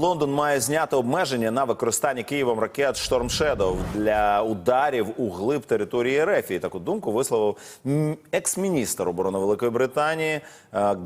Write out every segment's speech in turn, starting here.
Лондон має зняти обмеження на використання Києвом ракет Storm Shadow для ударів у глиб території РФ. І таку думку висловив екс-міністр оборони Великої Британії е,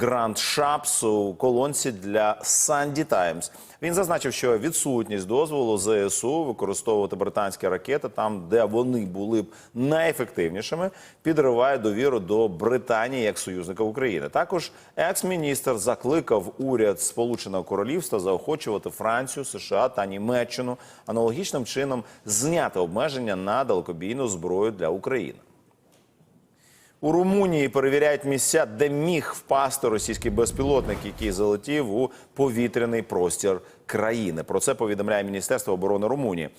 Грант Шапс у колонці для Санді Таймс. Він зазначив, що відсутність дозволу ЗСУ використовувати британські ракети там, де вони були б найефективнішими, підриває довіру до Британії як союзника України. Також екс-міністр закликав уряд Сполученого Королівства заохочувати Францію, США та Німеччину аналогічним чином зняти обмеження на далекобійну зброю для України. У Румунії перевіряють місця, де міг впасти російський безпілотник, який залетів у повітряний простір країни. Про це повідомляє Міністерство оборони Румунії.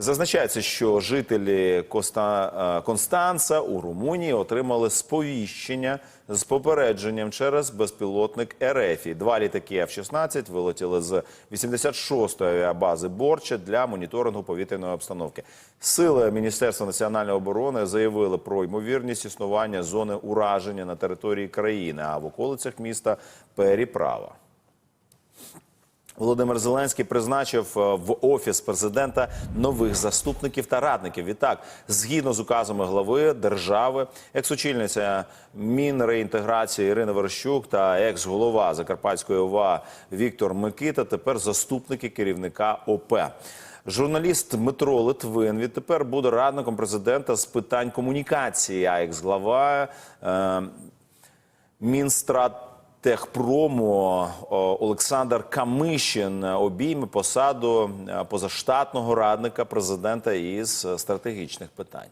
Зазначається, що жителі Коста... е, Констанца у Румунії отримали сповіщення з попередженням через безпілотник РФ. Два літаки F-16 вилетіли з 86-ї авіабази Борча для моніторингу повітряної обстановки. Сили Міністерства національної оборони заявили про ймовірність існування зони ураження на території країни, а в околицях міста переправа. Володимир Зеленський призначив е, в офіс президента нових заступників та радників. Відтак, згідно з указами глави держави, екс-очільниця Мінреінтеграції Ірина Верещук та екс-голова Закарпатської ОВА Віктор Микита тепер заступники керівника ОП. Журналіст Дмитро Литвин відтепер буде радником президента з питань комунікації. А екс-глава е, Мінстратехпрому о, Олександр Камишин обійме посаду е, позаштатного радника президента із е, стратегічних питань.